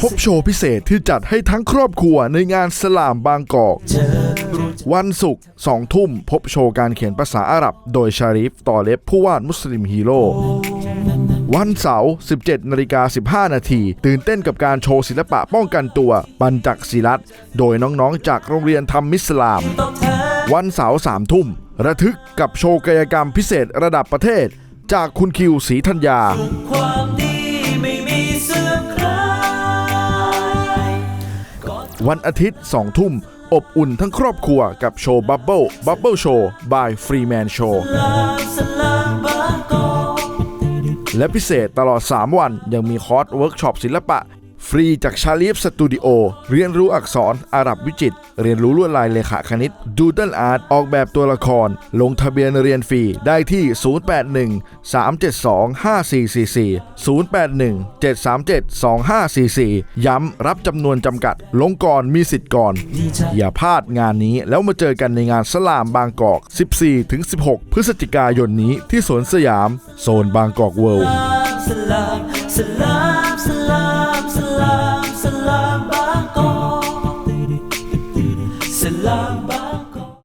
พบโชว์พิเศษที่จัดให้ทั้งครอบครัวในงานสลามบางกอก วันศุกร์สองทุ่มพบโชว์การเขียนภาษาอาหรับ โดยชาริฟต่อเล็บผู้วาดมุสลิมฮีโร่วันเสาร์ 17 นาฬิกา 15 นาที ตื่นเต้นกับการโชว์ศิลปะป้องกันตัว ปัญจักศิลัดโดยน้องๆ จากโรงเรียนธรรมมิสลาม วันเสาร์สามทุ่ม ระทึกกับโชว์กายกรรมพิเศษระดับประเทศ จากคุณคิวศรีธัญญา วันอาทิตย์ 2 ทุ่ม อบอุ่นทั้งครอบครัวกับโชว์บับเบิลบับเบิลโชว์ by Freeman Show และพิเศษตลอด 3 วันยังมีคอร์สเวิร์กช็อปศิลปะ ฟรีจากชาลีฟสตูดิโอเรียนรู้อักษรอาหรับวิจิต เรียนรู้ลวดลายเลขาคณิตดูดัลอาร์ตออกแบบตัวละคร ลงทะเบียนเรียนฟรีได้ที่ 081 372 5444 081 737 2544 ย้ำรับจำนวนจำกัด ลงก่อนมีสิทธิ์ก่อน อย่าพลาดงานนี้แล้วมาเจอกันในงานสลามบางกอก 14-16 พฤศจิกายนนี้ที่สวนสยาม โซนบางกอกเวิลด์ love.